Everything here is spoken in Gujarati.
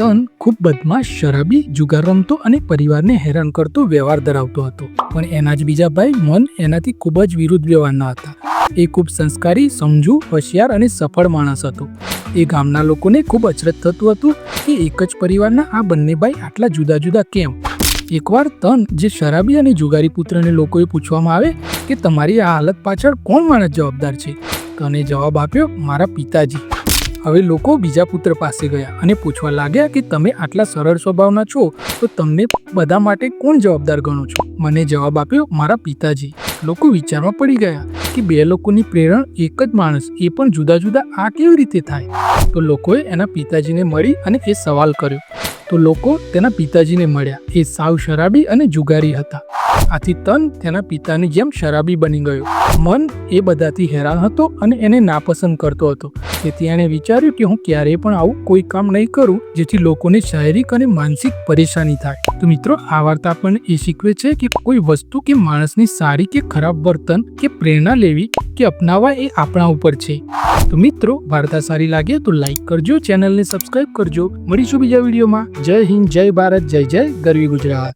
તન ખૂબ બદમાશ, શરાબી, જુગાર રમતો અને પરિવારને હેરાન કરતો વ્યવહાર ધરાવતો હતો. પણ એના જ બીજા ભાઈ મન એનાથી ખૂબ જ વિરુદ્ધ વ્યવહારના હતા. એ ખૂબ સંસ્કારી, સમજુ, હોશિયાર અને સફળ માણસ હતો. એ ગામના લોકોને ખૂબ અચરજ થતું હતું કે એક જ પરિવારના આ બંને ભાઈ આટલા જુદા જુદા કેમ? એકવાર તન, જે શરાબી અને જુગારી પુત્રને લોકોએ પૂછવામાં આવે કે તમારી આ હાલત પાછળ કોણ માણસ જવાબદાર છે? તને જવાબ આપ્યો, મારા પિતાજી. હવે લોકો બીજા પુત્ર પાસે ગયા અને પૂછવા લાગ્યા કે તમે આટલા સરળ સ્વભાવના છો, તો તમને બધા માટે કોણ જવાબદાર ગણો છો? મને જવાબ આપ્યો, મારા પિતાજી. લોકો વિચારમાં પડી ગયા કે બે લોકોની પ્રેરણ એક જ માણસ, એ પણ જુદા જુદા આ કેવી રીતે થાય? તો લોકોએ એના પિતાજીને મળી અને એ સવાલ કર્યો. તો લોકો તેના પિતાજીને મળ્યા. એ સાવ શરાબી અને જુગારી હતા. આથી તન તેના પિતાની જેમ શરાબી બની ગયો. મન એ બધાથી હેરાન હતો અને એને નાપસંદ કરતો હતો. તેથી એણે વિચાર્યું કે હું ક્યારેય પણ આવું કોઈ કામ નહીં કરું, જેથી લોકોને શારીરિક અને માનસિક પરેશાની થાય. તો મિત્રો, આ વાર્તા આપણને એ શીખવે છે કે કોઈ વસ્તુ કે માણસની સારી કે ખરાબ વર્તન કે પ્રેરણા લેવી કે અપનાવવા એ આપણા ઉપર છે. તો મિત્રો, વાર્તા સારી લાગે તો લાઈક કરજો ચેનલને સબસ્ક્રાઇબ કરજો. મળીશું બીજા વિડીયોમાં. જય હિન્દ, જય ભારત, જય જય ગરવી ગુજરાત.